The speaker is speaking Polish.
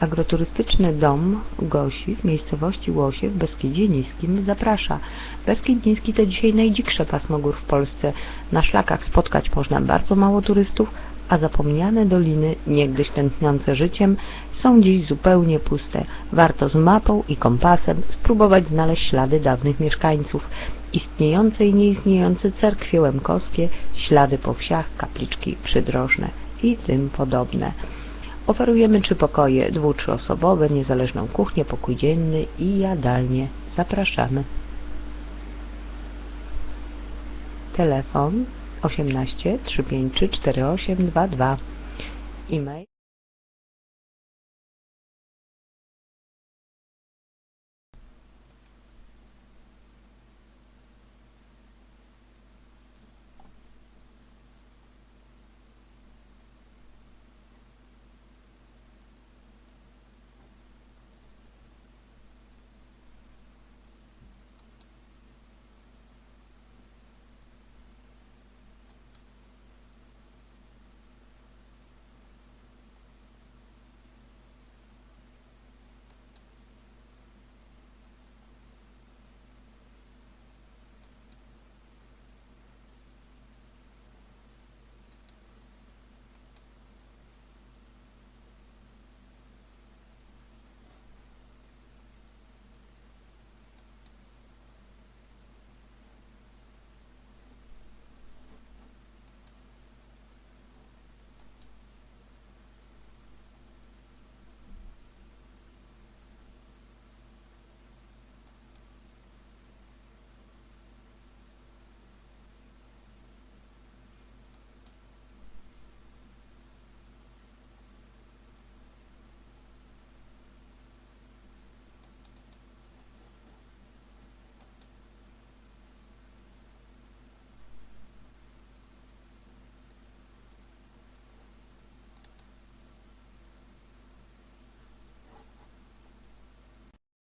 Agroturystyczny dom Gosi w miejscowości Łosie w Beskidzie Niskim zaprasza. Beskid Niski to dzisiaj najdziksze pasmo gór w Polsce. Na szlakach spotkać można bardzo mało turystów, a zapomniane doliny, niegdyś tętniące życiem, są dziś zupełnie puste. Warto z mapą i kompasem spróbować znaleźć ślady dawnych mieszkańców, istniejące i nieistniejące cerkwie łemkowskie, ślady po wsiach, kapliczki przydrożne i tym podobne. Oferujemy trzy pokoje dwu-, trzyosobowe, niezależną kuchnię, pokój dzienny i jadalnię. Zapraszamy. Telefon 18 353 4822 E-mail